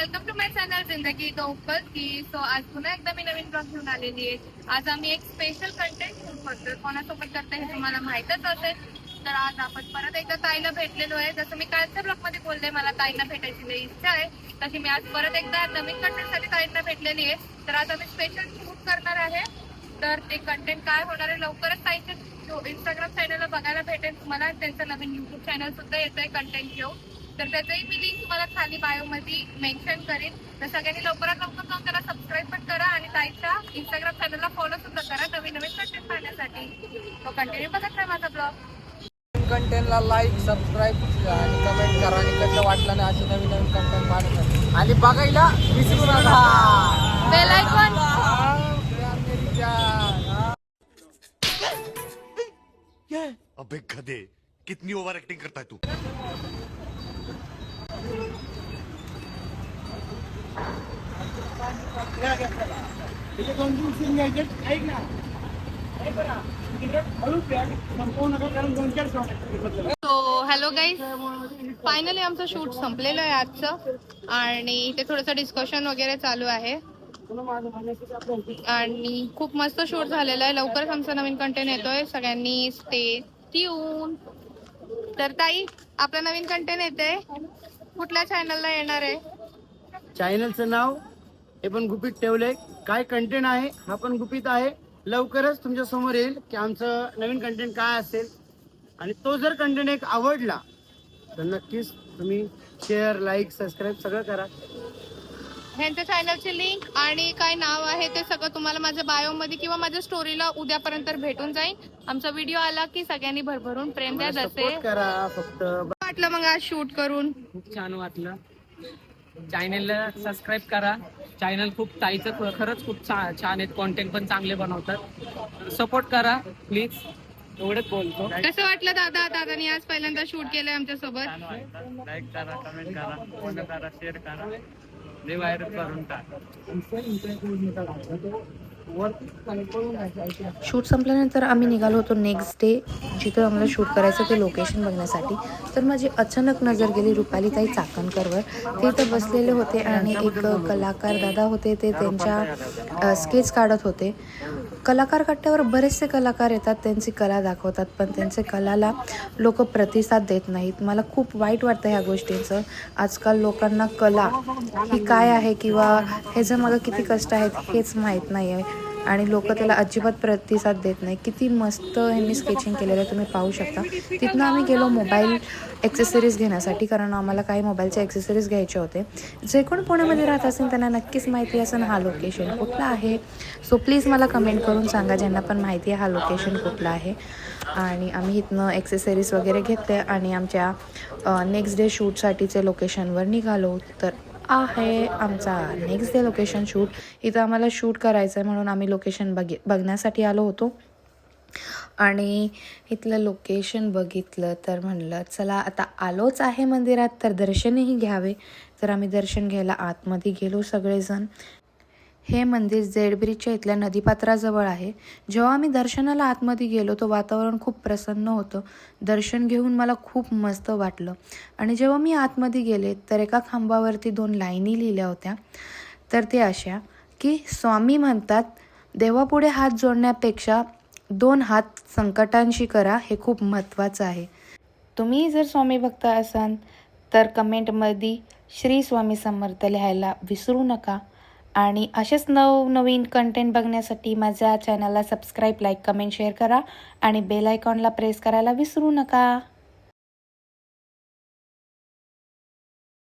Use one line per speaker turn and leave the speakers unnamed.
Welcome to my channel जिंदगी गौपल की so आज पुन्हा एकदा मी नवीन ब्लॉग घेऊन आलेली आहे. आज आम्ही एक स्पेशल कंटेंट शूट करतोय. कोणासोबत करतोय हे तुम्हाला माहितच असेल तर आज आपण परत एकदा ताईला भेटलेलो आहे. जसं मी कालच्या ब्लॉगमध्ये बोलले मला ताईला भेटायची लई इच्छा आहे. तशी मी आज परत एकदा नवीन कंटेंटसाठी ताईंना भेटलेली आहे. तर आज आम्ही स्पेशल शूट करणार आहे. तर ते कंटेंट काय होणार आहे लवकरच ताईच्या इंस्टाग्राम चॅनलला बघायला भेटेल. तुम्हाला त्यांचं नवीन युट्यूब चॅनल सुद्धा येत आहे कंटेंट घेऊन. तर त्याचंही मी लिंक तुम्हाला खाली बायो मध्ये मेन्शन करीन. तर सगळ्यांनी लवकरात लवकर जाऊन त्याला सबस्क्राईब पण करा आणि ताईच्या इंस्टाग्राम चॅनलला फॉलो सुद्धा करा. नवीन नवीन कंटेंट पाहण्यासाठी. तो कंटिन्यू बघत राहा माझा ब्लॉग
कंटेंटला लाईक सबस्क्राईब आणि कमेंट करा आणि कसं वाटलं ना असे नवीन नवीन कंटेंट पाहण्यासाठी. आणि बघायला विसरू नका.
बेल आयकॉन
अबे गधे कितनी ओवर एक्टिंग करता है तू?
सो हॅलो गाईज फायनली आमचं शूट संपलेलं आहे आजचं. आणि इथे थोडंसं डिस्कशन वगैरे चालू आहे. आणि खूप मस्त शूट झालेलं आहे. लवकरच आमचा नवीन कंटेंट येतोय. सगळ्यांनी स्टे ट्यून तर ताई आपला नवीन कंटेंट येते कुठल्या चॅनलला येणार आहे?
चॅनलचं नाव हे पण गुपित ठेवलंय. काय कंटेंट आहे हा पण गुपित आहे. लवकरच तुमच्यासमोर येईल की आमचं नवीन कंटेंट काय असेल. आणि तो जर कंटेंट एक आवडला तर नक्कीच तुम्ही शेअर लाईक सबस्क्राईब सगळं करा.
ह्यांच्या चॅनलची लिंक आणि काय नाव आहे ते सगळं तुम्हाला माझ्या बायो मध्ये किंवा माझ्या स्टोरीला उद्यापर्यंत भेटून जाईल. आमचा व्हिडिओ आला की सगळ्यांनी भरभरून प्रेम द्या जसे
सपोर्ट करा फक्त.
वाटलं मग आज शूट करून?
खूप छान वाटलं. चॅनलला सबस्क्राईब करा. चॅनल खूप ताईचं खरंच खूप छान आहेत. कॉन्टेंट पण चांगले बनवतात. सपोर्ट करा प्लीज एवढंच बोलतो.
कसं वाटलं दादा? दादानी आज पहिल्यांदा शूट केलंय आमच्यासोबत
लाईक करा कमेंट करा फॉलो करा शेअर करा. करून टाका.
शूट संपल्यानंतर आम्ही निघालो होतो नेक्स्ट डे जिथं आम्हाला शूट करायचं ते लोकेशन बघण्यासाठी. तर माझी अचानक नजर गेली रुपालीताई चाकणकरवर. ते तर बसलेले होते आणि एक कलाकार दादा होते ते त्यांच्या स्केच काढत होते. कलाकार कट्ट्यावर बरेचसे कलाकार येतात त्यांची कला दाखवतात पण त्यांचे कलाला लोक प्रतिसाद देत नाहीत. मला खूप वाईट वाटतं ह्या गोष्टींचं. आजकाल लोकांना कला ही काय आहे किंवा ह्याच्या मागं किती कष्ट आहेत हेच माहीत नाही आहे आणि लोक त्याला अजिबात प्रतिसाद देत नाही. किती मस्त ह्यांनी स्केचिंग केलेलं तुम्ही पाहू शकता. तिथनं आम्ही गेलो मोबाईल ॲक्सेसरीज घेण्यासाठी कारण आम्हाला काही मोबाईलचे ॲक्सेसरीज घ्यायचे होते. जे कोण पुण्यामध्ये राहत असेल त्यांना नक्कीच माहिती असेल हा लोकेशन कुठला आहे. सो प्लीज मला कमेंट करून सांगा ज्यांना पण माहिती आहे हा लोकेशन कुठला आहे. आणि आम्ही इथनं ॲक्सेसरीज वगैरे घेतले आणि आमच्या नेक्स्ट डे शूटसाठीचे लोकेशनवर निघालो. तर आहे आमचा नेक्स्ट डे लोकेशन शूट इथं आम्हाला शूट करायचं आहे म्हणून आम्ही लोकेशन बघि बघण्यासाठी आलो होतो. आणि इथलं लोकेशन बघितलं तर म्हणलं चला आता आलोच आहे मंदिरात तर दर्शनही घ्यावे. तर आम्ही दर्शन घ्यायला आतमध्ये गेलो सगळेजण. हे मंदिर जेड ब्रिजच्या इथल्या नदीपात्राजवळ आहे. जेव्हा आम्ही दर्शनाला आतमध्ये गेलो तो वातावरण खूप प्रसन्न होतं. दर्शन घेऊन मला खूप मस्त वाटलं. आणि जेव्हा मी आतमध्ये गेले तर एका खांबावरती दोन लाईनी लिहिल्या होत्या. तर ते अशा की स्वामी म्हणतात देवापुढे हात जोडण्यापेक्षा दोन हात संकटांशी करा हे खूप महत्त्वाचं आहे. तुम्ही जर स्वामी भक्त असाल तर कमेंटमध्ये श्री स्वामी समर्थ लिहायला विसरू नका. आणि असेच नवनवीन कंटेंट बघण्यासाठी माझ्या चॅनलला सबस्क्राईब लाईक कमेंट शेअर करा आणि बेल आयकॉनला प्रेस करायला विसरू नका.